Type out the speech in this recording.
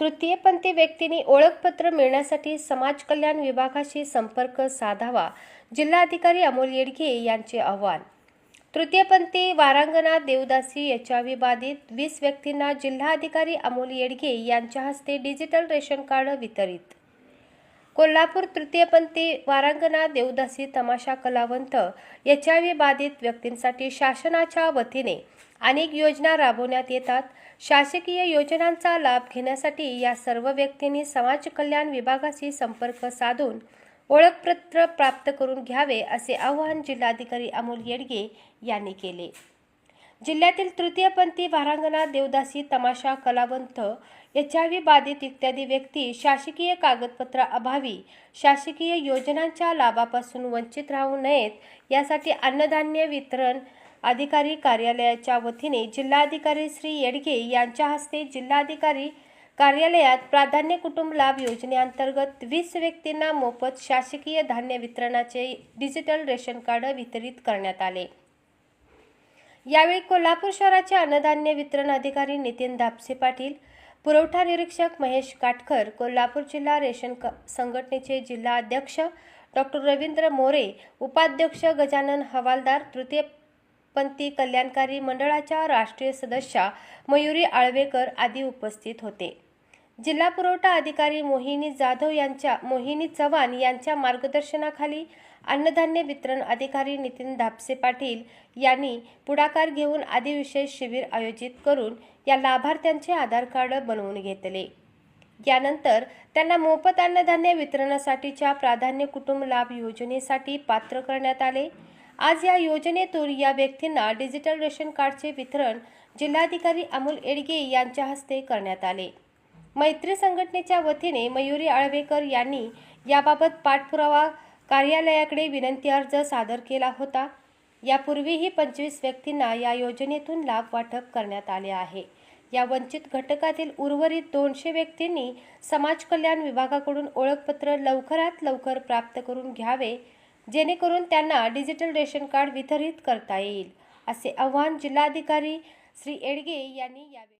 तृतीयपंथी व्यक्तींनी ओळखपत्र मिळण्यासाठी समाज कल्याण विभागाशी संपर्क साधावा जिल्हाधिकारी अमोल येडगे यांचे आव्हान. तृतीयपंथी वारांगणा देवदासी एचआयव्ही बाधित वीस व्यक्तींना जिल्हाधिकारी अमोल येडगे यांच्या हस्ते डिजिटल रेशन कार्ड वितरित कोल्हापूर तृतीयपंथी वारांगणा देवदासी तमाशा कलावंत एच आय व्ही बाधित व्यक्तींसाठी शासनाच्या वतीने अनेक योजना राबवण्यात येतात. शासकीय योजनांचा लाभ घेण्यासाठी या सर्व व्यक्तींनी समाज कल्याण विभागाशी संपर्क साधून ओळखपत्र प्राप्त करून घ्यावे असे आवाहन जिल्हाधिकारी अमोल येडगे यांनी केले. जिल्ह्यातील तृतीयपंथी वारांगणा देवदासी तमाशा कलावंत एच आय व्ही बाधित इत्यादी व्यक्ती शासकीय कागदपत्र अभावी शासकीय योजनांच्या लाभापासून वंचित राहू नयेत यासाठी अन्नधान्य वितरण अधिकारी कार्यालयाच्या वतीने जिल्हाधिकारी श्री येडगे यांच्या हस्ते जिल्हाधिकारी कार्यालयात प्राधान्य कुटुंब लाभ योजनेअंतर्गत वीस व्यक्तींना मोफत शासकीय धान्य वितरणाचे डिजिटल रेशन कार्ड वितरित करण्यात आले. यावेळी कोल्हापूर शहराचे अन्नधान्य वितरण अधिकारी नितीन धापसे पाटील पुरवठा निरीक्षक महेश काटकर कोल्हापूर जिल्हा रेशन क संघटनेचे जिल्हा अध्यक्ष डॉक्टर रवींद्र मोरे उपाध्यक्ष गजानन हवालदार तृतीयपंथी कल्याणकारी मंडळाच्या राष्ट्रीय सदस्या मयुरी आळवेकर आदी उपस्थित होते. जिल्हा पुरवठा अधिकारी मोहिनी जाधव यांच्या मोहिनी चव्हाण यांच्या मार्गदर्शनाखाली अन्नधान्य वितरण अधिकारी नितीन धापसे पाटील यांनी पुढाकार घेऊन आदिविशेष शिबिर आयोजित करून या लाभार्थ्यांचे आधार कार्ड बनवून घेतले. यानंतर त्यांना मोफत अन्नधान्य वितरणासाठीच्या प्राधान्य कुटुंब लाभ योजनेसाठी पात्र करण्यात आले. आज या योजनेतून या व्यक्तींना डिजिटल रेशन कार्डचे वितरण जिल्हाधिकारी अमोल एडगे यांच्या हस्ते करण्यात आले. मैत्री संघटनेच्या वतीने मयुरी आळवेकर यांनी याबाबत पाठपुरावा कार्यालयाकडे विनंती अर्ज सादर केला होता. यापूर्वीही पंचवीस व्यक्तींना या योजनेतून लाभ वाटप करण्यात आले आहे. या वंचित घटकातील उर्वरित दोनशे व्यक्तींनी समाज कल्याण विभागाकडून ओळखपत्र लवकरात लवकर प्राप्त करून घ्यावे जेणेकरून त्यांना डिजिटल रेशन कार्ड वितरित करता येईल असे आव्हान जिल्हाधिकारी श्री एडगे यांनी यावेळी